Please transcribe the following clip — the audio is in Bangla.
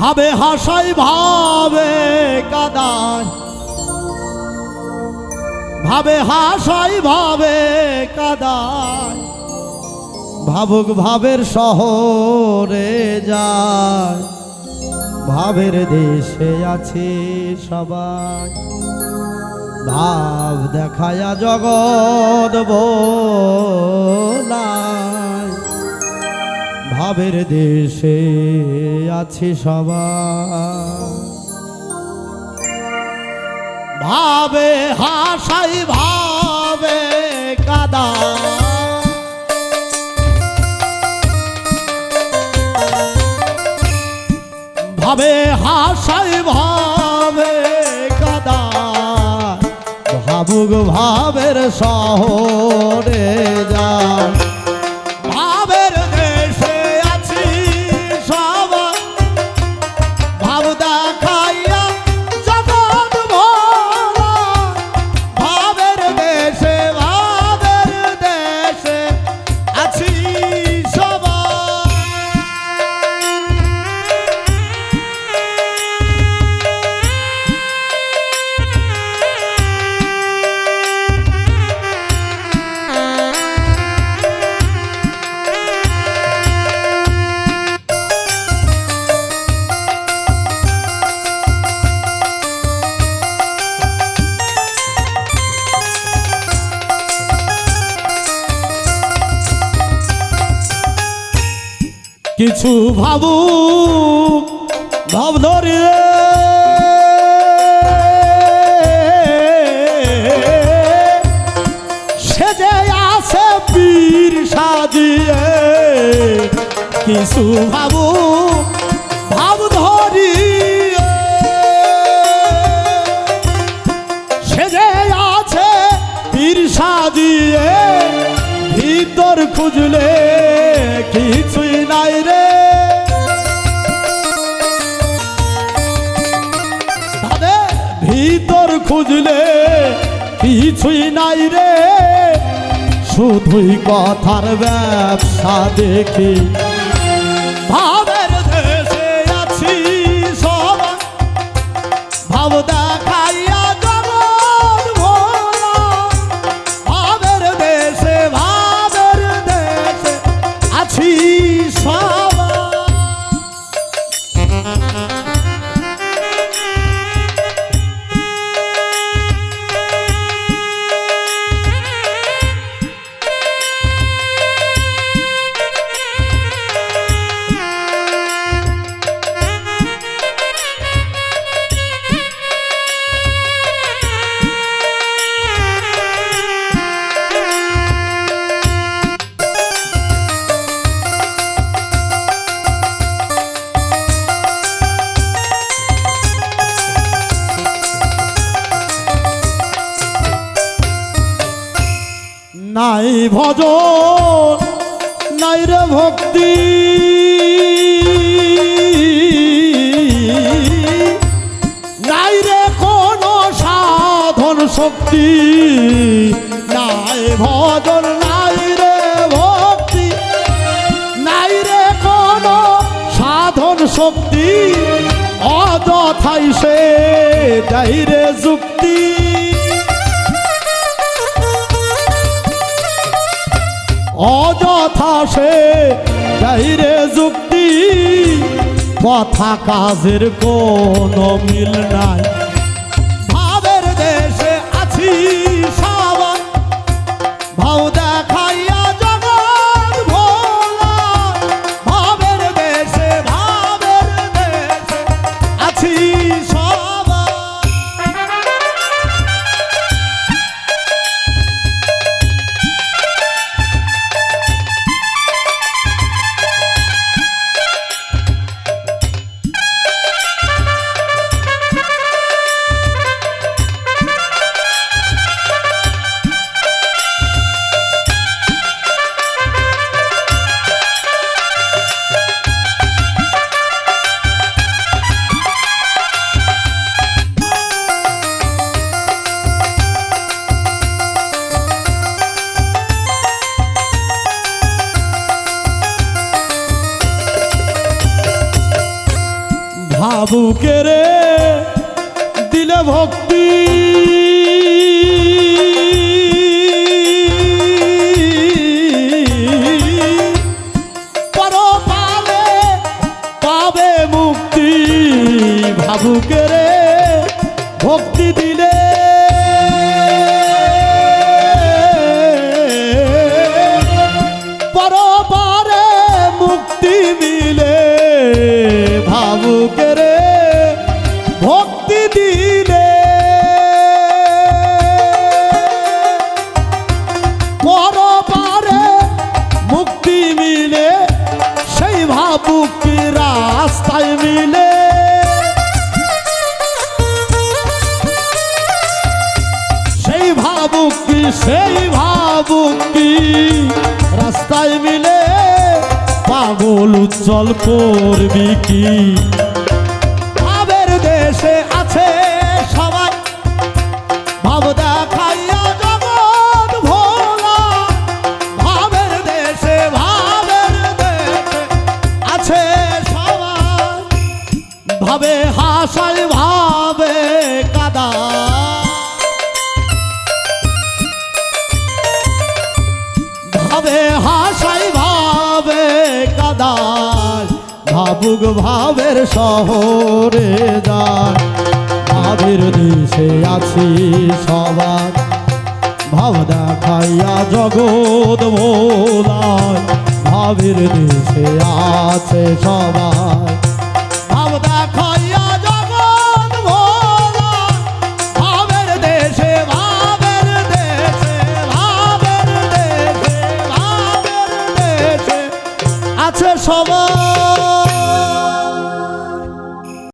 ভাবে, হাসাই, ভাবে কাদায় ভাবে, হাসাই, ভাবে কাদায় ভাবুক ভাবের শহরে যায়। ভাবের দেশে আছে সবাই। ভাব দেখায়া জগৎ বোলায় ভাবের দেশে আছে সবাই। ভাবে হাসাই, ভাবে কাদা। ভাবে হাসাই, ভাবে কাদা। ভাবুক ভাবের শহরে যায় কিছু ভাবু? ভাব ধরিয়ে সে যে আছে পীর সাজিয়ে, কিছু ভাবু? ভাব ধরিয়ে। সে যে আছে পীর সাজিয়ে, ভিতর খুঁজলে কিছুই নাই রে। খুঁজলে কিছুই নাই রে। শুধুই কথার ব্যবসা দেখি। নাই ভজন, নাই রে ভক্তি। নাই রে কোন সাধন শক্তি। নাই ভজন, নাই রে ভক্তি। নাই রে কোন সাধন শক্তি। অযথাই সে যাই রে যুক্তি। অযথা সে রে যুক্তি কথা কাজের কোনো মিল নাই। ভাবুকে রে দিলে ভক্তি। পরপালে পাবে মুক্তি। ভাবুকে রে ভক্তি দিলে রাস্তায় মিলে পাগল উজ্জ্বল করবি কি? ভাবের দেশে আছে সবাই ভাব ভাবে, হাসাই ভাবে কাদার। ভাবুক ভাবের শহরে যায় ভাবের দেশে আছি সবার। ভাব দেখাইয়া জগৎ ভোলায় ভাবের দেশে আছে সবাই